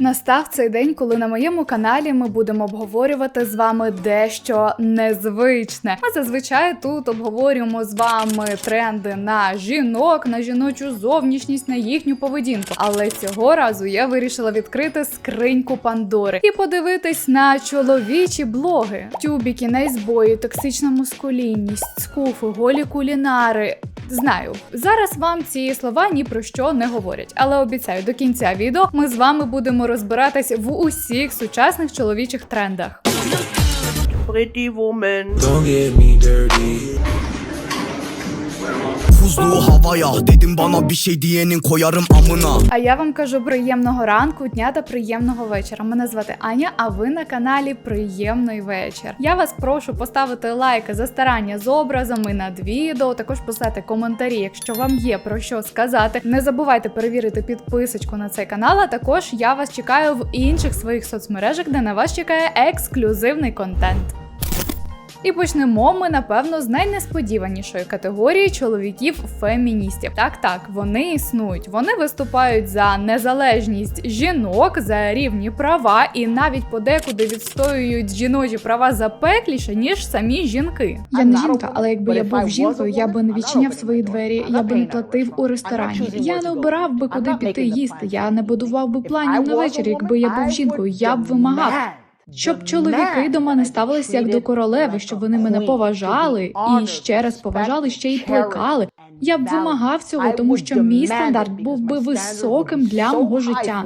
Настав цей день, коли на моєму каналі ми будемо обговорювати з вами дещо незвичне. Ми зазвичай тут обговорюємо з вами тренди на жінок, на жіночу зовнішність, на їхню поведінку. Але цього разу я вирішила відкрити скриньку Пандори і подивитись на чоловічі блоги: тюбіки, найзбої, токсична мускулінність, скуфи, голі кулінари. Знаю, зараз вам ці слова ні про що не говорять, але обіцяю, до кінця відео ми з вами будемо розбиратись в усіх сучасних чоловічих трендах. Pretty woman. Don't get me dirty. Buzluğu havaya Dedim bana bir şey diyenin А я вам кажу приємного ранку, дня та приємного вечора. Мене звати Аня, а ви на каналі Приємний вечір. Я вас прошу поставити лайки за старання з образами над відео, також писати коментарі, якщо вам є про що сказати. Не забувайте перевірити підписочку на цей канал. А також я вас чекаю в інших своїх соцмережах, де на вас чекає ексклюзивний контент. І почнемо ми, напевно, з найнесподіванішої категорії чоловіків-феміністів. Так, так, вони існують. Вони виступають за незалежність жінок, за рівні права і навіть подекуди відстоюють жіночі права запекліше, ніж самі жінки. Я не жінка, але якби я був жінкою, я би не відчиняв свої двері, я би не платив у ресторані. Я не обирав би куди піти їсти. Я не будував би планів на вечір. Якби я був жінкою, я б вимагав. Щоб чоловіки до мене ставилися як до королеви, щоб вони мене поважали і ще раз поважали, ще й плекали. Я б вимагав цього, тому що мій стандарт був би високим для мого життя.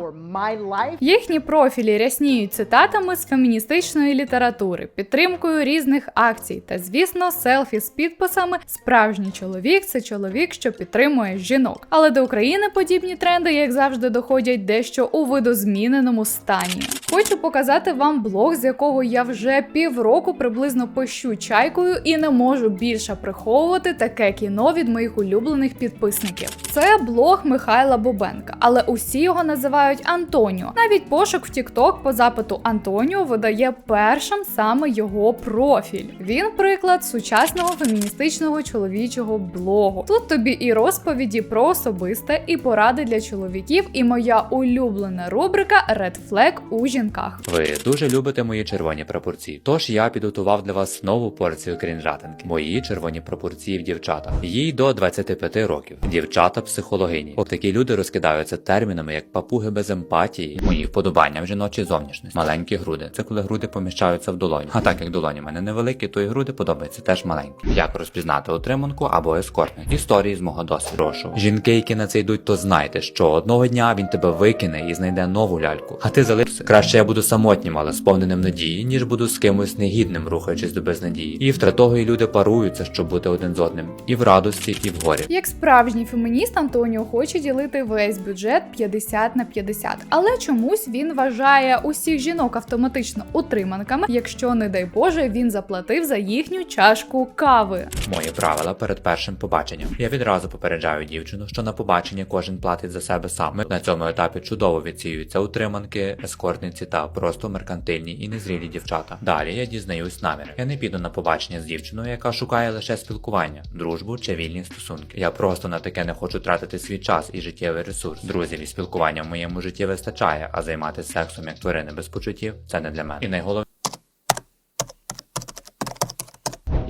Їхні профілі рясніють цитатами з феміністичної літератури, підтримкою різних акцій та, звісно, селфі з підписами Справжній чоловік це чоловік, що підтримує жінок. Але до України подібні тренди, як завжди, доходять дещо у видозміненому стані. Хочу показати вам блог, з якого я вже півроку приблизно пощу чайкою і не можу більше приховувати таке кіно від моїх улюблених підписників. Це блог Михайла Бобенка, але усі його називають Антоніо. Навіть пошук в TikTok по запиту Антоніо видає першим саме його профіль. Він приклад сучасного феміністичного чоловічого блогу. Тут тобі і розповіді про особисте, і поради для чоловіків, і моя улюблена рубрика Red Flag у жінках. Ви дуже любите мої червоні прапорці. Тож я підготував для вас нову порцію крінжатинки. Мої червоні прапорці в дівчата. Їй до 25 років. Дівчата психологині. От такі люди розкидаються термінами як папуги без емпатії. Мої вподобання в жіночій зовнішності. Маленькі груди. Це коли груди поміщаються в долоню. А так як долоні в мене невеликі, то і груди подобаються теж маленькі. Як розпізнати отриманку або ескортник? Історії з мого досвіду. Прошу. Жінки, які на це йдуть, то знайте, що одного дня він тебе викине і знайде нову ляльку. А ти залишся. Краще я буду самотнім, але сповненим надії, ніж буду з кимось негідним, рухаючись до безнадії. І втратогої люди паруються, щоб бути один з одним, і в радості, і в горі. Як справжній фемініст, Антоніо хоче ділити весь бюджет 50 на 50. Але чомусь він вважає усіх жінок автоматично утриманками, якщо, не дай Боже, він заплатив за їхню чашку кави. Мої правила перед першим побаченням. Я відразу попереджаю дівчину, що на побачення кожен платить за себе сам. На цьому етапі чудово відсіюються утриманки, ескортниці та просто меркантильні і незрілі дівчата. Далі я дізнаюсь намір. Я не піду на побачення з дівчиною, яка шукає лише спілкування, дружбу чи вільні стосунки. Я просто на таке не хочу тратити свій час і життєвий ресурс. Друзів і спілкування в моєму житті вистачає, а займатися сексом як тварини без почуттів це не для мене. І найголовніше.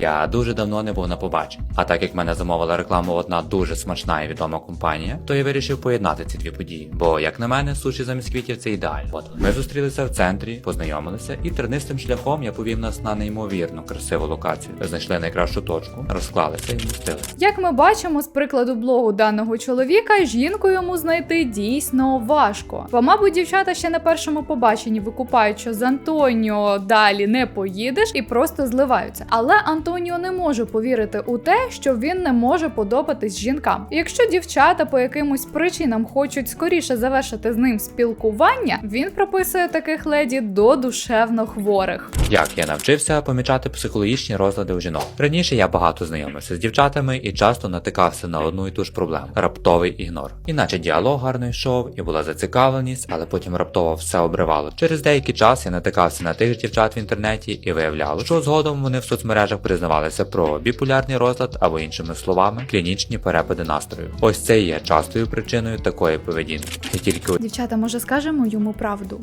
Я дуже давно не був на побаченні. А так як мене замовила рекламу одна дуже смачна і відома компанія, то я вирішив поєднати ці дві події. Бо, як на мене, суші замість квітів це ідеально. От ми зустрілися в центрі, познайомилися, і тернистим шляхом я повів нас на неймовірно красиву локацію. Знайшли найкращу точку, розклалися і вмостилися. Як ми бачимо з прикладу блогу даного чоловіка, жінку йому знайти дійсно важко. Бо, мабуть, дівчата ще на першому побаченні викупають, що з Антоніо далі не поїдеш і просто зливаються. Але Антоніо не може повірити у те, що він не може подобатись жінкам. Якщо дівчата по якимось причинам хочуть скоріше завершити з ним спілкування, він прописує таких леді до душевно хворих. Як я навчився помічати психологічні розлади у жінок. Раніше я багато знайомився з дівчатами і часто натикався на одну і ту ж проблему раптовий ігнор. Іначе діалог гарно йшов і була зацікавленість, але потім раптово все обривало. Через деякий час я натикався на тих ж дівчат в інтернеті і виявляло, що згодом вони в соцмережах признають дізнавалися про біполярний розлад або іншими словами клінічні перепади настрою. Ось це є частою причиною такої поведінки. І тільки Дівчата, може, скажемо йому правду.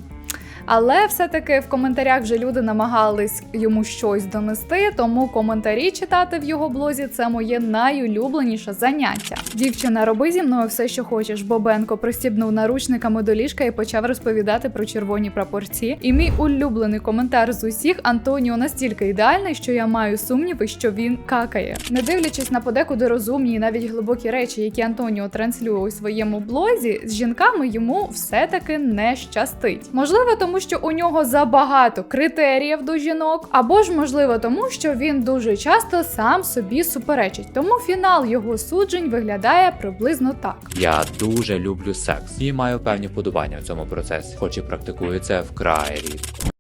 Але все-таки в коментарях вже люди намагались йому щось донести, тому коментарі читати в його блозі це моє найулюбленіше заняття. Дівчина, роби зі мною все, що хочеш. Бобенко пристібнув наручниками до ліжка і почав розповідати про червоні прапорці. І мій улюблений коментар з усіх Антоніо настільки ідеальний, що я маю сумніви, що він какає. Не дивлячись на подекуди розумні і навіть глибокі речі, які Антоніо транслює у своєму блозі, з жінками йому все-таки не щастить. Можливо, тому що у нього забагато критеріїв до жінок, або ж можливо, тому що він дуже часто сам собі суперечить. Тому фінал його суджень виглядає приблизно так. я дуже люблю секс і маю певні вподобання в цьому процесі, хоч і практикую це вкрай рідко.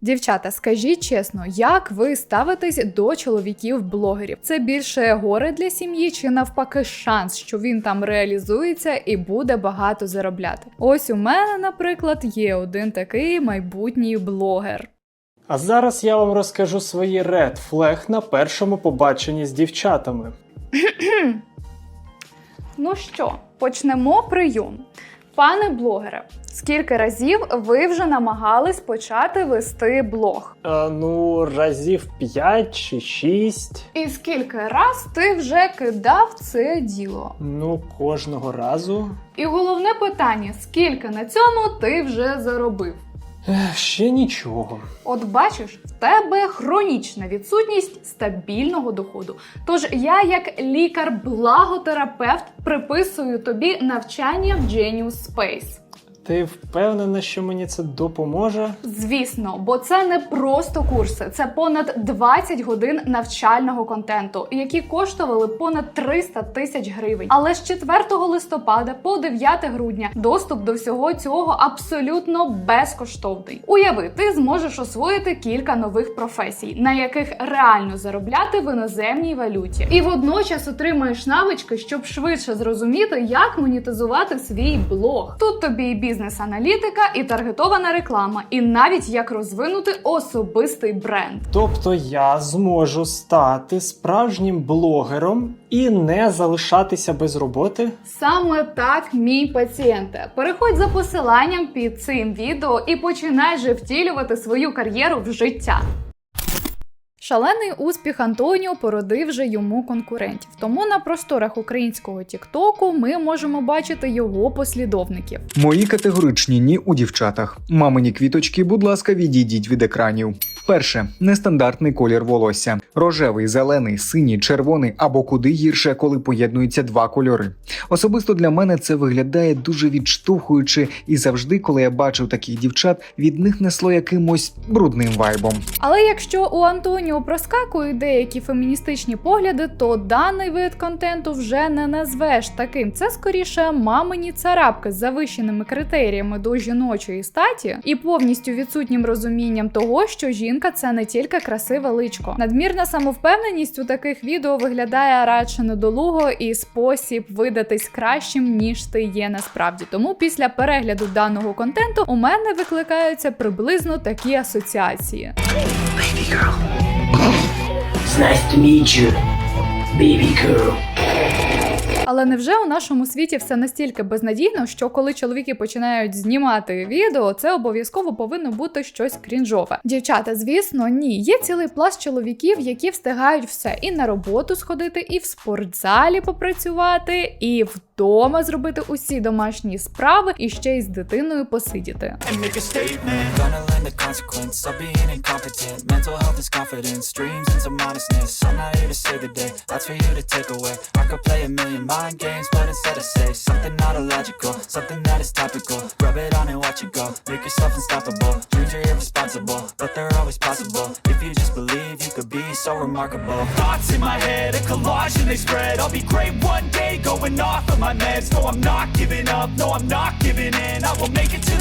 Дівчата, скажіть чесно, як ви ставитесь до чоловіків-блогерів? Це більше горе для сім'ї, чи навпаки шанс, що він там реалізується і буде багато заробляти? Ось у мене, наприклад, є один такий майбутній блогер. А зараз я вам розкажу свої ред флег на першому побаченні з дівчатами. Ну що, почнемо прийом. Пане блогере, скільки разів ви вже намагались почати вести блог? Е, ну, разів 5 чи 6. І скільки раз ти вже кидав це діло? Ну, кожного разу. І головне питання: скільки на цьому ти вже заробив? Ще нічого. От бачиш, в тебе хронічна відсутність стабільного доходу. Тож я, як лікар-благотерапевт, приписую тобі навчання в Genius Space. Ти впевнена, що мені це допоможе? Звісно, бо це не просто курси, це понад 20 годин навчального контенту, які коштували понад 300 тисяч гривень. Але з 4 листопада по 9 грудня доступ до всього цього абсолютно безкоштовний. Уяви, ти зможеш освоїти кілька нових професій, на яких реально заробляти в іноземній валюті, і водночас отримаєш навички, щоб швидше зрозуміти, як монетизувати свій блог. Тут тобі і бізнес-аналітика, і таргетована реклама, і навіть як розвинути особистий бренд. Тобто я зможу стати справжнім блогером і не залишатися без роботи? Саме так, мій пацієнте. Переходь за посиланням під цим відео і починай же втілювати свою кар'єру в життя. Шалений успіх Антоніо породив же йому конкурентів. Тому на просторах українського Тіктоку ми можемо бачити його послідовників. Мої категоричні ні у дівчатах. Мамині квіточки, будь ласка, відійдіть від екранів. Перше нестандартний колір волосся: рожевий, зелений, синій, червоний або куди гірше, коли поєднуються два кольори. Особисто для мене це виглядає дуже відштовхуючи, і завжди, коли я бачив таких дівчат, від них несло якимось брудним вайбом. Але якщо у Антоніо проскакують деякі феміністичні погляди, то даний вид контенту вже не назвеш таким. Це скоріше мамині царапки з завищеними критеріями до жіночої статі і повністю відсутнім розумінням того, що жінка це не тільки красиве личко. Надмірна самовпевненість у таких відео виглядає радше недолуго і спосіб видатись кращим, ніж ти є насправді. Тому після перегляду даного контенту у мене викликаються приблизно такі асоціації. It's nice to meet you, baby girl. Але невже у нашому світі все настільки безнадійно, що коли чоловіки починають знімати відео, це обов'язково повинно бути щось крінжове? Дівчата, звісно, ні. Є цілий пласт чоловіків, які встигають все і на роботу сходити, і в спортзалі попрацювати, і вдома зробити усі домашні справи, і ще й з дитиною посидіти. Remarkable. Thoughts in my head, a collage and they spread. I'll be great one day, going off of my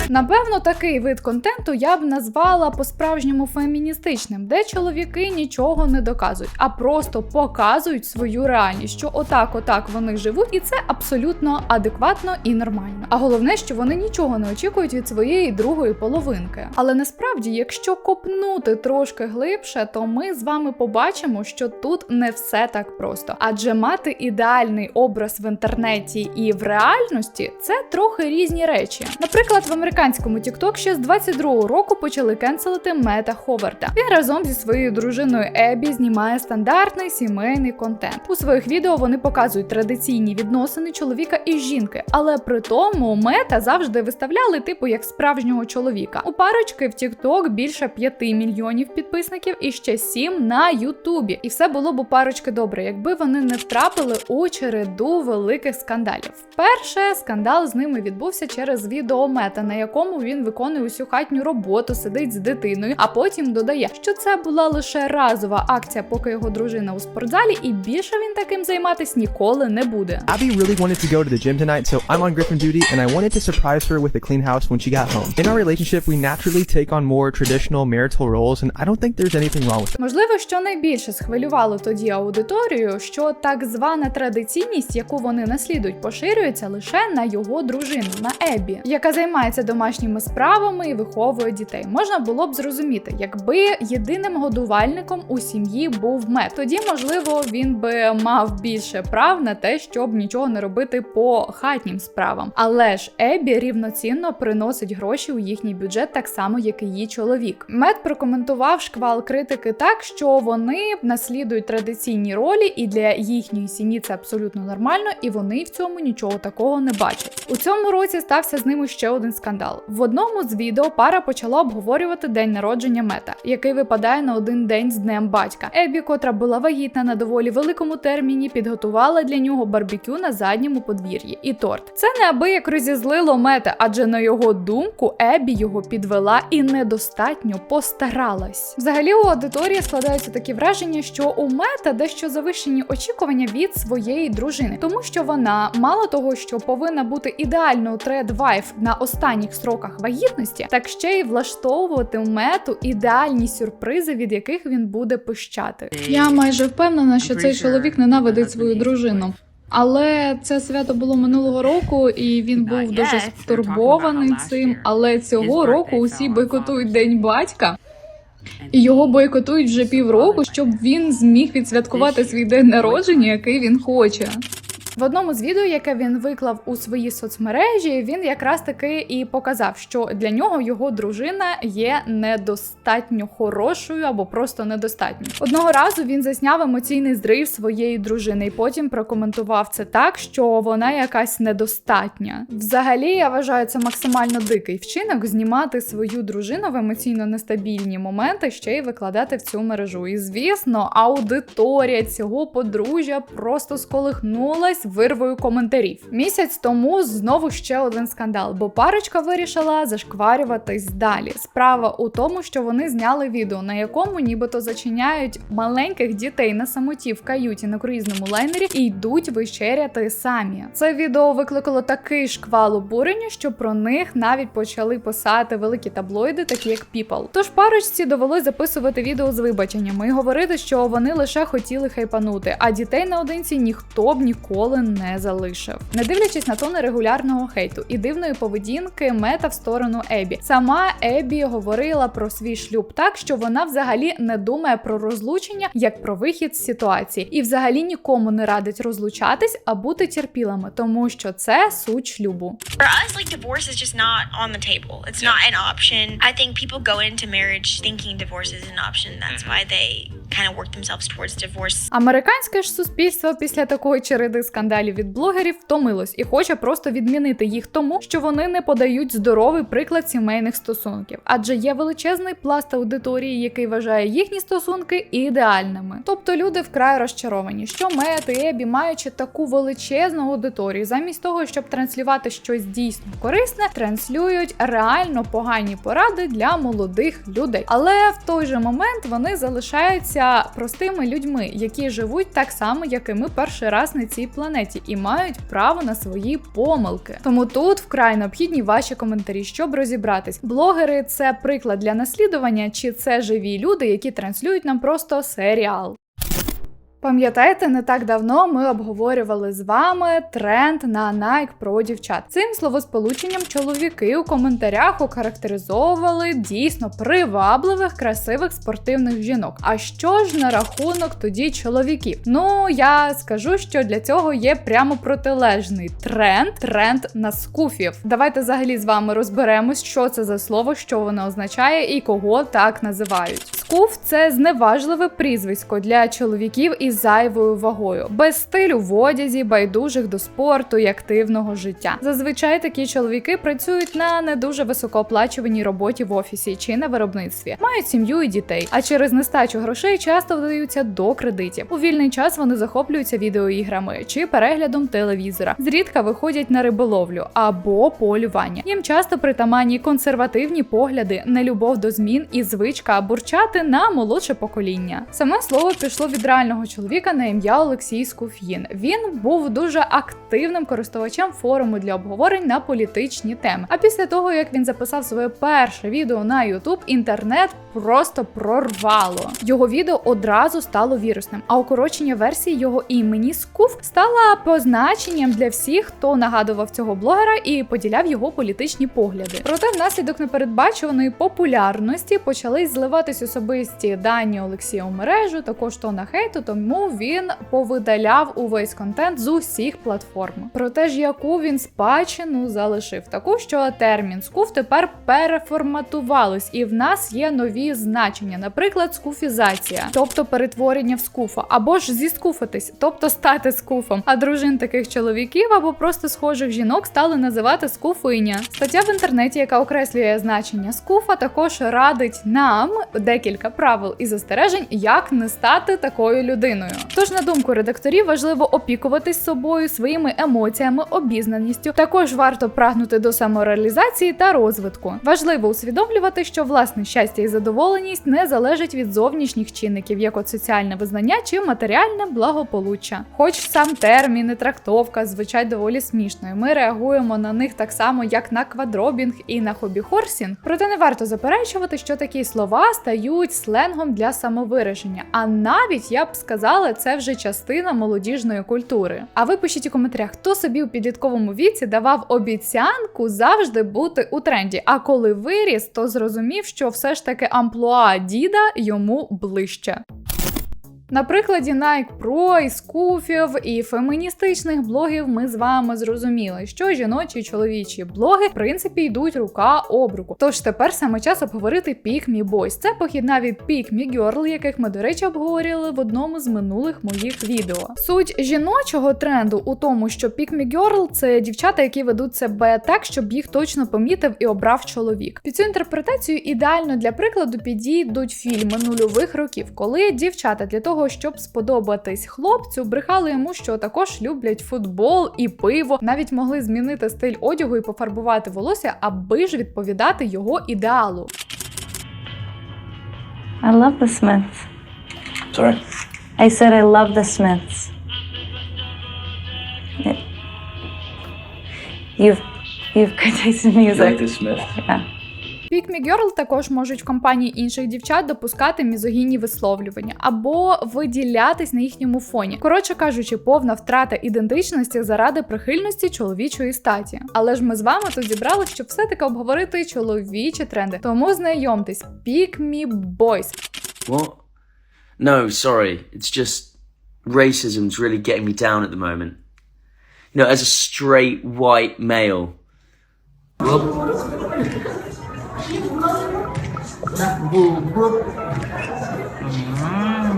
Напевно, такий вид контенту я б назвала по-справжньому феміністичним, де чоловіки нічого не доказують, а просто показують свою реальність, що отак, отак вони живуть, і це абсолютно адекватно і нормально. А головне, що вони нічого не очікують від своєї другої половинки. Але насправді, якщо копнути трошки глибше, то ми з вами побачимо. що тут не все так просто. Адже мати ідеальний образ в інтернеті і в реальності це трохи різні речі. Наприклад, в американському TikTok ще з 22-го року почали кенселити Мета Ховарда. Він разом зі своєю дружиною Ебі знімає стандартний сімейний контент. У своїх відео вони показують традиційні відносини чоловіка і жінки, але при тому мета завжди виставляли типу як справжнього чоловіка. У парочки в TikTok більше 5 мільйонів підписників і ще 7 на Ютубі. І все було б у парочки добре, якби вони не втрапили у череду великих скандалів. Перше скандал з ними відбувся через відео мета, на якому він виконує усю хатню роботу, сидить з дитиною, а потім додає, що це була лише разова акція, поки його дружина у спортзалі, і більше він таким займатись ніколи не буде. Abby really wanted to go to the gym tonight, so I'm on Griffin duty, and I wanted to surprise her with a clean house when she got home. In our relationship, we naturally take on more traditional marital roles, and I don't think there's anything wrong with it. Можливо, що найбільше схвилювало тоді аудиторію, що так звана традиційність, яку вони наслідують, поширюється лише на його дружину, на Ебі, яка займається домашніми справами і виховує дітей. Можна було б зрозуміти, якби єдиним годувальником у сім'ї був мед. Тоді, можливо, він би мав більше прав на те, щоб нічого не робити по хатнім справам. Але ж Ебі рівноцінно приносить гроші у їхній бюджет, так само як і її чоловік. Мед прокоментував шквал критики так, що вони наслідують традиційні ролі, і для їхньої сім'ї це абсолютно нормально, і вони в цьому нічого такого не бачать. У цьому році стався з ними ще один скандал. В одному з відео пара почала обговорювати день народження мета, який випадає на один день з днем батька. Ебі, котра була вагітна на доволі великому терміні, підготувала для нього барбекю на задньому подвір'ї і торт. Це неабияк розізлило мета, адже на його думку Ебі його підвела і недостатньо постаралась. Взагалі у аудиторії складаються такі враження, що у мета дещо завищені очікування від своєї дружини, тому що вона мало того, що повинна бути ідеальною тред вайф на останніх строках вагітності, так ще й влаштовувати мету ідеальні сюрпризи, від яких він буде пищати. Я майже впевнена, що цей чоловік ненавидить свою дружину. Але це свято було минулого року, і він був дуже стурбований цим. Але цього року усі бойкотують День батька. І його бойкотують вже півроку, щоб він зміг відсвяткувати свій день народження, який він хоче. В одному з відео, яке він виклав у свої соцмережі, він якраз таки і показав, що для нього його дружина є недостатньо хорошою або просто недостатньо. Одного разу він засняв емоційний зрив своєї дружини, і потім прокоментував це так, що вона якась недостатня. Взагалі, я вважаю це максимально дикий вчинок знімати свою дружину в емоційно нестабільні моменти, ще й викладати в цю мережу. І звісно, аудиторія цього подружжя просто сколихнулась вирвою коментарів. Місяць тому знову ще один скандал, бо парочка вирішила зашкварюватись далі. Справа у тому, що вони зняли відео, на якому нібито зачиняють маленьких дітей на самоті в каюті на круїзному лайнері і йдуть вечеряти самі. Це відео викликало такий шквал обурення, що про них навіть почали писати великі таблоїди, такі як People. Тож парочці довелось записувати відео з вибаченнями і говорити, що вони лише хотіли хайпанути, а дітей наодинці ніхто б ніколи не залишив. Не дивлячись на тони регулярного хейту і дивної поведінки мета в сторону Ебі. Сама Ебі говорила про свій шлюб так, що вона взагалі не думає про розлучення як про вихід з ситуації, і взагалі нікому не радить розлучатись, а бути терпілими, тому що це суть шлюбу. Us, like divorce is just not on the table. It's not an option. I think people go into marriage thinking divorce is an option. That's why they kind of work themselves towards divorce. Американське ж суспільство після такої череди скандалів від блогерів втомилось і хоче просто відмінити їх тому, що вони не подають здоровий приклад сімейних стосунків, адже є величезний пласт аудиторії, який вважає їхні стосунки ідеальними. Тобто люди вкрай розчаровані, що Мет і Ебі, маючи таку величезну аудиторію, замість того, щоб транслювати щось дійсно корисне, транслюють реально погані поради для молодих людей. Але в той же момент вони залишаються простими людьми, які живуть так само, як і ми перший раз на цій планеті, і мають право на свої помилки. Тому тут вкрай необхідні ваші коментарі, щоб розібратись. Блогери це приклад для наслідування, чи це живі люди, які транслюють нам просто серіал. Пам'ятаєте, не так давно ми обговорювали з вами тренд на Nike про дівчат. Цим словосполученням чоловіки у коментарях охарактеризовували дійсно привабливих, красивих спортивних жінок. А що ж на рахунок тоді чоловіків? Ну я скажу, що для цього є прямо протилежний тренд тренд на скуфів. Давайте взагалі з вами розберемось, що це за слово, що воно означає і кого так називають. Скуф це зневажливе прізвисько для чоловіків із зайвою вагою, без стилю в одязі, байдужих до спорту і активного життя. Зазвичай такі чоловіки працюють на не дуже високооплачуваній роботі в офісі чи на виробництві, мають сім'ю і дітей, а через нестачу грошей часто вдаються до кредитів. У вільний час вони захоплюються відеоіграми чи переглядом телевізора. Зрідка виходять на риболовлю або полювання. Їм часто притаманні консервативні погляди, нелюбов до змін і звичка бурчати на молодше покоління. Саме слово пішло від реального чоловіка на ім'я Олексій Скуф'їн. Він був дуже активним користувачем форуму для обговорень на політичні теми. А після того, як він записав своє перше відео на YouTube, інтернет просто прорвало. Його відео одразу стало вірусним, а укорочення версії його імені Скуф стала позначенням для всіх, хто нагадував цього блогера і поділяв його політичні погляди. Проте, внаслідок непередбачуваної популярності почали зливатись особисті дані Олексія у мережу, також тона хейту, тому він повидаляв увесь контент з усіх платформ. Проте ж яку він спадщину залишив, таку, що термін скуф тепер переформатувалось, і в нас є нові значення, наприклад, скуфізація, тобто перетворення в скуфа, або ж зіскуфитись, тобто стати скуфом. А дружин таких чоловіків або просто схожих жінок стали називати скуфиня. Стаття в інтернеті, яка окреслює значення скуфа, також радить нам декілька правил і застережень, як не стати такою людиною. Тож, на думку редакторів, важливо опікуватись собою, своїми емоціями, обізнаністю. Також варто прагнути до самореалізації та розвитку. Важливо усвідомлювати, що власне щастя і задоволеність не залежать від зовнішніх чинників, як от соціальне визнання чи матеріальне благополуччя. Хоч сам термін і трактовка звучать доволі смішною. Ми реагуємо на них так само, як на квадробінг і на хобі-хорсінг. Проте не варто заперечувати, що такі слова стають сленгом для самовираження. А навіть я б сказала, це вже частина молодіжної культури. А ви пишіть у коментарях, хто собі у підлітковому віці давав обіцянку завжди бути у тренді. А коли виріс, то зрозумів, що все ж таки амплуа діда йому ближче. На прикладі Nike Pro, і скуфів і феміністичних блогів ми з вами зрозуміли, що жіночі і чоловічі блоги в принципі йдуть рука об руку. Тож тепер саме час обговорити Pick Me Boys. Це похідна від Pick Me Girl, яких ми, до речі, обговорювали в одному з минулих моїх відео. Суть жіночого тренду у тому, що Pick Me Girl – це дівчата, які ведуть себе так, щоб їх точно помітив і обрав чоловік. Під цю інтерпретацію ідеально для прикладу підійдуть фільми нульових років, коли дівчата для того, щоб сподобатись хлопцю, брехали йому, що також люблять футбол і пиво, навіть могли змінити стиль одягу і пофарбувати волосся, аби ж відповідати його ідеалу. I love the Smiths. Sorry? I said I love the Smiths. You've you've good taste in music. Smith? Yeah. Pick Me Girl також можуть в компанії інших дівчат допускати мізогінні висловлювання або виділятись на їхньому фоні. Коротше кажучи, повна втрата ідентичності заради прихильності чоловічої статі. Але ж ми з вами тут зібрали, щоб все-таки обговорити чоловічі тренди. Тому знайомтесь, Pick Me Boys. What? No, sorry. It's just racism's really getting me down at the moment. You know, as a straight white male. Nakbubuk. Hmm.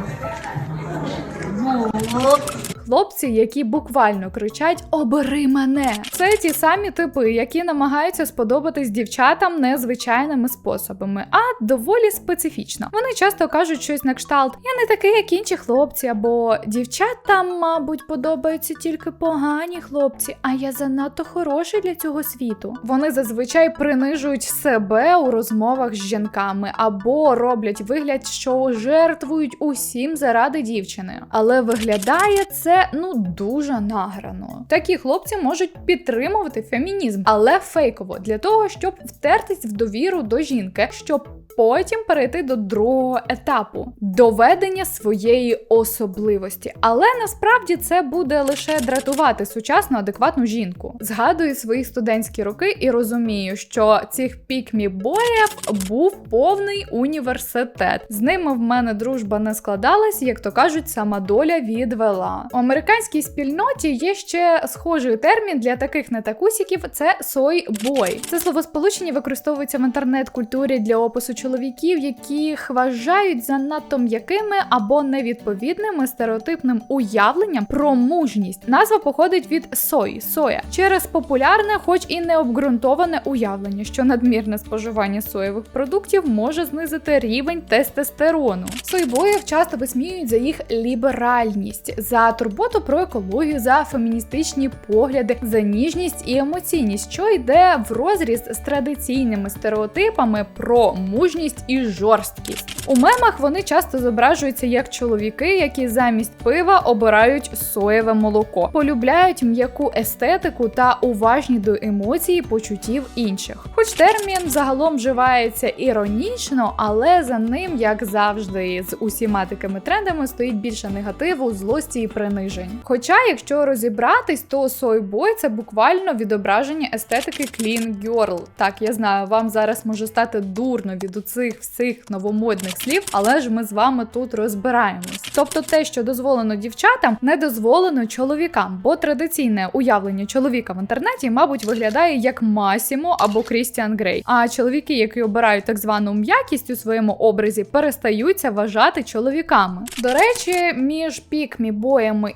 Bubuk. Хлопці, які буквально кричать Обери мене. Це ті самі типи, які намагаються сподобатись дівчатам незвичайними способами, а доволі специфічно. Вони часто кажуть щось на кшталт: Я не такий, як інші хлопці, або дівчатам, мабуть, подобаються тільки погані хлопці, а я занадто хороший для цього світу. Вони зазвичай принижують себе у розмовах з жінками або роблять вигляд, що жертвують усім заради дівчини. Але виглядає це ну дуже награно. Такі хлопці можуть підтримувати фемінізм, але фейково для того, щоб втертись в довіру до жінки, щоб потім перейти до другого етапу доведення своєї особливості. Але насправді це буде лише дратувати сучасну адекватну жінку. Згадую свої студентські роки і розумію, що цих пікмі-боїв був повний університет. З ними в мене дружба не складалась, як то кажуть, сама доля відвела. Американській спільноті є ще схожий термін для таких нетакусіків це сой-бой. Це словосполучення використовується в інтернет-культурі для опису чоловіків, яких вважають занадто м'якими або невідповідними стереотипним уявленням про мужність. Назва походить від сої соя через популярне, хоч і необґрунтоване уявлення, що надмірне споживання соєвих продуктів може знизити рівень тестостерону. Сойбоїв часто висміюють за їх ліберальність, за турботу про екологію, за феміністичні погляди, за ніжність і емоційність, що йде в розріз з традиційними стереотипами про мужність і жорсткість. У мемах вони часто зображуються як чоловіки, які замість пива обирають соєве молоко, полюбляють м'яку естетику та уважні до емоцій почуттів інших. Хоч термін загалом вживається іронічно, але за ним, як завжди, з усіма такими трендами стоїть більше негативу, злості і принижень. Хоча, якщо розібратись, то сойбой це буквально відображення естетики clean girl. Так, я знаю, вам зараз може стати дурно від оцих всіх новомодних слів, але ж ми з вами тут розбираємось. Тобто, те, що дозволено дівчатам, не дозволено чоловікам, бо традиційне уявлення чоловіка в інтернеті, мабуть, виглядає як Масімо або Крістіан Грей. А чоловіки, які обирають так звану м'якість у своєму образі, перестаються вважати чоловіками. До речі, між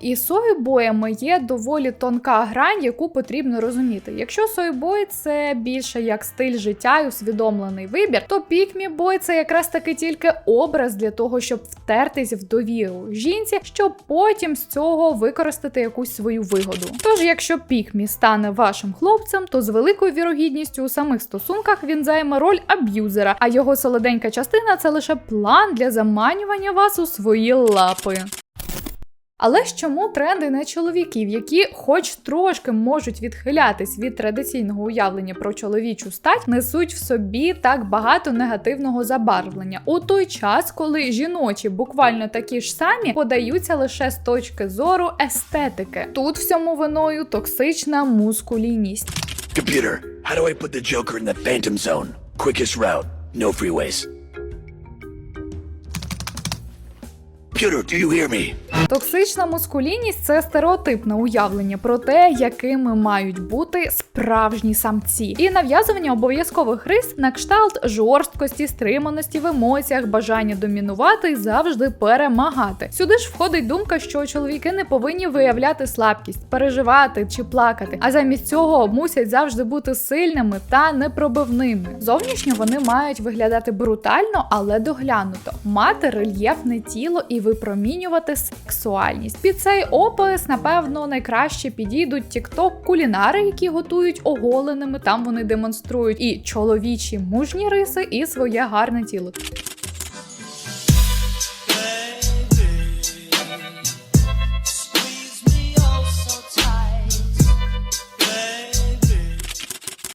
і сойбоями є доволі тонка грань, яку потрібно розуміти. Якщо сойбой це більше як стиль життя і усвідомлений вибір, то пікмі-бой це якраз таки тільки образ для того, щоб втертись в довіру жінці, щоб потім з цього використати якусь свою вигоду. Тож, якщо пікмі стане вашим хлопцем, то з великою вірогідністю у самих стосунках він займе роль аб'юзера, а його солоденька частина це лише план для заманювання вас у свої лапи. Але ж чому тренди на чоловіків, які хоч трошки можуть відхилятись від традиційного уявлення про чоловічу стать, несуть в собі так багато негативного забарвлення у той час, коли жіночі буквально такі ж самі подаються лише з точки зору естетики. Тут всьому виною токсична мускулінність. Computer, how do I put the Joker in the Phantom Zone? Quickest route, no freeways. Computer, do you hear me? Токсична мускулінність це стереотипне уявлення про те, якими мають бути справжні самці, і нав'язування обов'язкових рис на кшталт жорсткості, стриманості в емоціях, бажання домінувати і завжди перемагати. Сюди ж входить думка, що чоловіки не повинні виявляти слабкість, переживати чи плакати, а замість цього мусять завжди бути сильними та непробивними. Зовнішньо вони мають виглядати брутально, але доглянуто, мати рельєфне тіло і випромінювати сексуальність. Під цей опис, напевно, найкраще підійдуть тікток кулінари, які готують оголеними. Там вони демонструють і чоловічі мужні риси, і своє гарне тіло.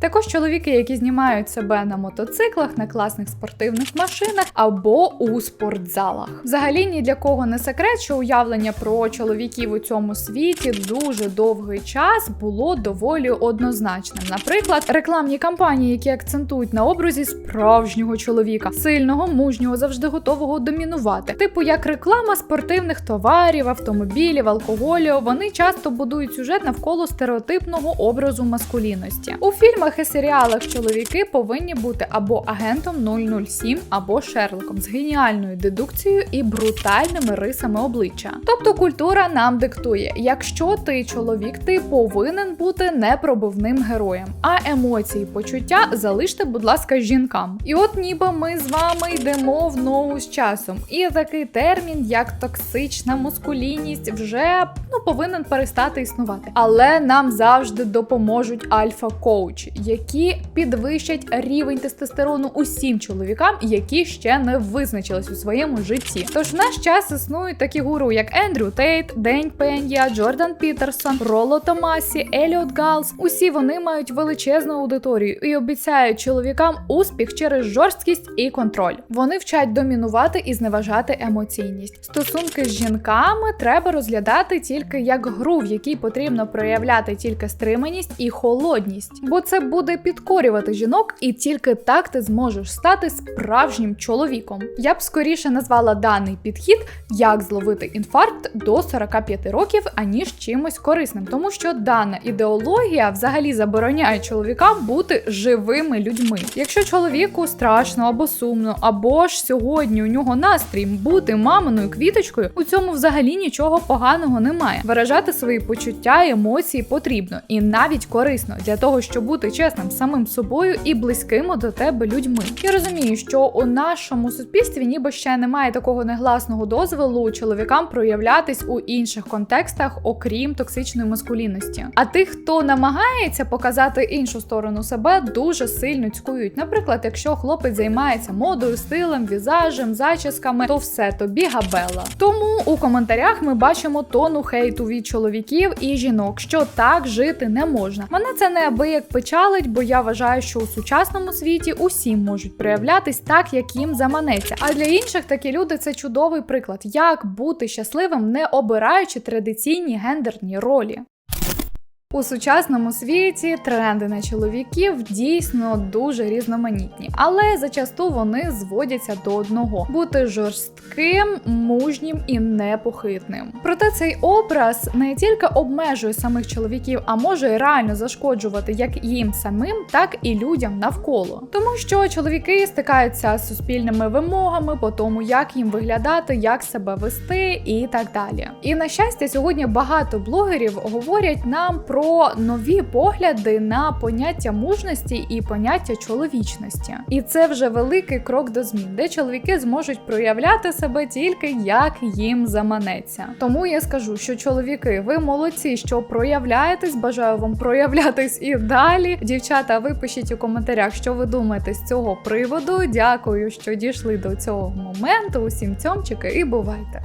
Також чоловіки, які знімають себе на мотоциклах, на класних спортивних машинах або у спортзалах. Взагалі ні для кого не секрет, що уявлення про чоловіків у цьому світі дуже довгий час було доволі однозначним. Наприклад, рекламні кампанії, які акцентують на образі справжнього чоловіка, сильного, мужнього, завжди готового домінувати. Типу як реклама спортивних товарів, автомобілів, алкоголю, вони часто будують сюжет навколо стереотипного образу маскулінності. У фільмах і серіалах чоловіки повинні бути або агентом 007, або Шерлоком з геніальною дедукцією і брутальними рисами обличчя. Тобто культура нам диктує: якщо ти чоловік, ти повинен бути непробивним героєм, а емоції, почуття залиште, будь ласка, жінкам. І от ніби ми з вами йдемо в ногу з часом. І такий термін, як токсична мускулінність, вже ну повинен перестати існувати. Але нам завжди допоможуть альфа-коучі, які підвищать рівень тестостерону усім чоловікам, які ще не визначились у своєму житті. Тож в наш час існують такі гуру, як Ендрю Тейт, День Пен'я, Джордан Пітерсон, Роло Томасі, Еліот Галс. Усі вони мають величезну аудиторію і обіцяють чоловікам успіх через жорсткість і контроль. Вони вчать домінувати і зневажати емоційність. Стосунки з жінками треба розглядати тільки як гру, в якій потрібно проявляти тільки стриманість і холодність, бо це буде підкорювати жінок, і тільки так ти зможеш стати справжнім чоловіком. Я б скоріше назвала даний підхід як зловити інфаркт до 45 років, аніж чимось корисним, тому що дана ідеологія взагалі забороняє чоловікам бути живими людьми. Якщо чоловіку страшно або сумно, або ж сьогодні у нього настрій бути маминою квіточкою, у цьому взагалі нічого поганого немає. Виражати свої почуття емоції потрібно і навіть корисно для того, щоб бути чесним самим собою і близькими до тебе людьми. Я розумію, що у нашому суспільстві ніби ще немає такого негласного дозволу чоловікам проявлятись у інших контекстах, окрім токсичної маскулінності. А тих, хто намагається показати іншу сторону себе, дуже сильно цькують. Наприклад, якщо хлопець займається модою, стилем, візажем, зачісками, то все тобі габела. Тому у коментарях ми бачимо тону хейту від чоловіків і жінок, що так жити не можна. Мене це неабияк печалить, бо я вважаю, що у сучасному світі усі можуть проявлятись так, як їм заманеться. А для інших такі люди це чудовий приклад, як бути щасливим, не обираючи традиційні гендерні ролі. У сучасному світі тренди на чоловіків дійсно дуже різноманітні, але зачасту вони зводяться до одного: бути жорстким, мужнім і непохитним. Проте цей образ не тільки обмежує самих чоловіків, а може реально зашкоджувати як їм самим, так і людям навколо. Тому що чоловіки стикаються з суспільними вимогами по тому, як їм виглядати, як себе вести і так далі. І на щастя, сьогодні багато блогерів говорять нам про нові погляди на поняття мужності і поняття чоловічності. І це вже великий крок до змін, де чоловіки зможуть проявляти себе тільки як їм заманеться. Тому я скажу, що чоловіки, ви молодці, що проявляєтесь. Бажаю вам проявлятись і далі. Дівчата, ви пишіть у коментарях, що ви думаєте з цього приводу. Дякую, що дійшли до цього моменту. Усім цьомчики і бувайте!